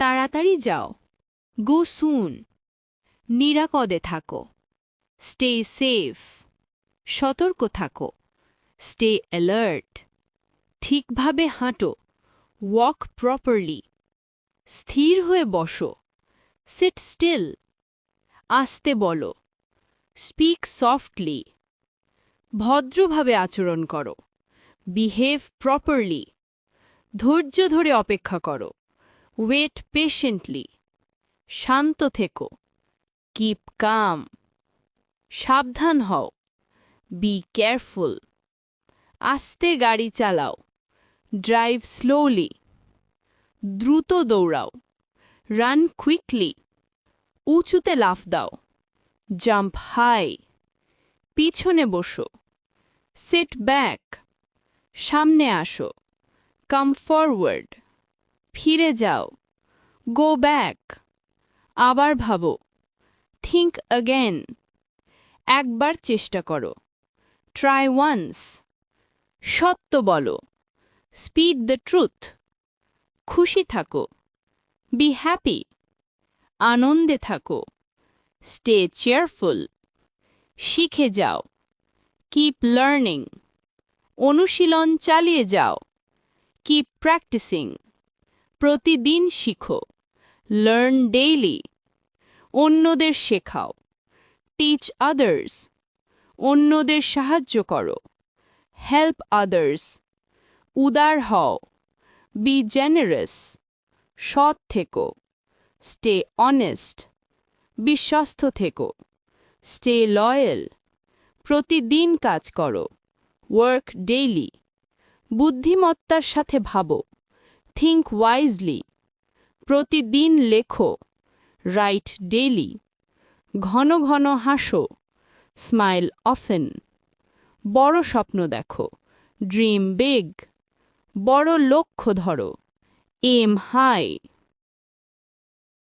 তাড়াতাড়ি যাও। Go soon. নিরাপদে থাকো। Stay safe. সতর্ক থাকো। Stay alert. ঠিকভাবে হাঁটো। Walk properly. স্থির হয়ে বসো। Sit still. আসতে বলো। Speak softly. ভদ্রভাবে আচরণ করো। Behave properly. ধৈর্য ধরে অপেক্ষা করো। ওয়েট পেশেন্টলি শান্ত থেকো। কিপ কাম সাবধান হও। বি কেয়ারফুল আস্তে গাড়ি চালাও। ড্রাইভ স্লোলি দ্রুত দৌড়াও। রান কুইকলি উঁচুতে লাফ দাও। জাম্প হাই পিছনে বসো। সিট ব্যাক সামনে আসো। কাম ফরওয়ার্ড ফিরে যাও। গো ব্যাক আবার ভাবো। থিঙ্ক অ্যাগেন একবার চেষ্টা করো। ট্রাই ওয়ান্স সত্য বলো। স্পিড দ্য ট্রুথ খুশি থাকো। বি হ্যাপি আনন্দে থাকো। স্টে চেয়ারফুল শিখে যাও। কিপ লার্নিং অনুশীলন চালিয়ে যাও। কিপ প্র্যাকটিসিং প্রতিদিন শিখো। লার্ন ডেইলি অন্যদের শেখাও। টিচ আদার্স অন্যদের সাহায্য করো। হেল্প আদার্স উদার হও। বি জেনারেস সৎ থেকো। স্টে অনেস্ট বিশ্বস্ত থেকো। স্টে লয়েল প্রতিদিন কাজ করো। ওয়ার্ক ডেইলি বুদ্ধিমত্তার সাথে ভাবো। থিঙ্ক ওয়াইজলি প্রতিদিন লেখো রাইট ডেলি ঘন ঘন হাসো স্মাইল অফেন বড় স্বপ্ন দেখো ড্রিম বেগ বড় লক্ষ্য ধরো এম হাই